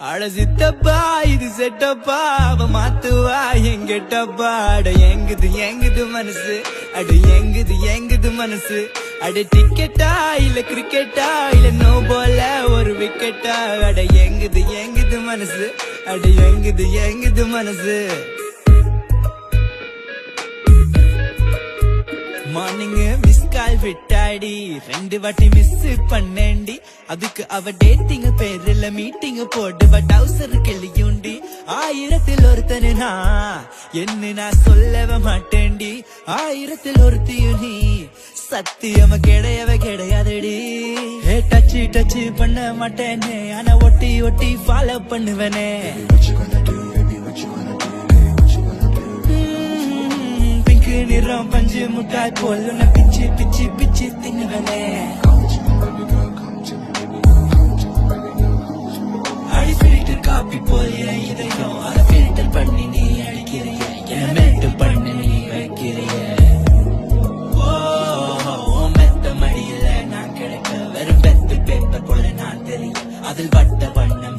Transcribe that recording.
அட சித்தப்பா இது செட்டப்பா. அவ மாத்துவா எங்கிட்டப்பா அட எங்குது எங்குது மனசு. அடு எங்குது எங்குது மனசு. அட டிக்கெட்டா இல்ல கிரிக்கெட்டா இல்ல நோ போல ஒரு விக்கெட்டா அட எங்குது எங்குது மனசு. அட எங்குது எங்குது மனசு. மார்னிங் மிஸ் கால் விட்டாடி. ரெண்டு வாட்டி மிஸ் பண்ணேண்டி அதுக்கு அவ டேட்டிங் பேர்ல மீட்டிங் போடுவ. டவுசர் கிளியுண்டி. ஆயிரத்தில் ஒருத்தனு நான் என்ன நான் சொல்லவ மாட்டேண்டி ஆயிரத்தில் ஒருத்தியும் நீ. சத்தியம கிடையவே கிடையாதுடி. ஏ டச்சு டச்சு பண்ண மாட்டேனே. ஆனா ஒட்டி ஒட்டி ஃபாலோ பண்ணுவனே. நிறம் பஞ்சு முட்டாய் போல். உன்னை பிச்சு பிச்சு பிச்சு திங்குவனே அடி ஃபில்டர் காப்பி போல் என் இதயம். அதை ஃபில்டர் பண்ணி நீ அடிக்கிறிய என் மெட்டு பண்ணி நீ வைக்கிறிய. அதில் வட்ட வண்ணம்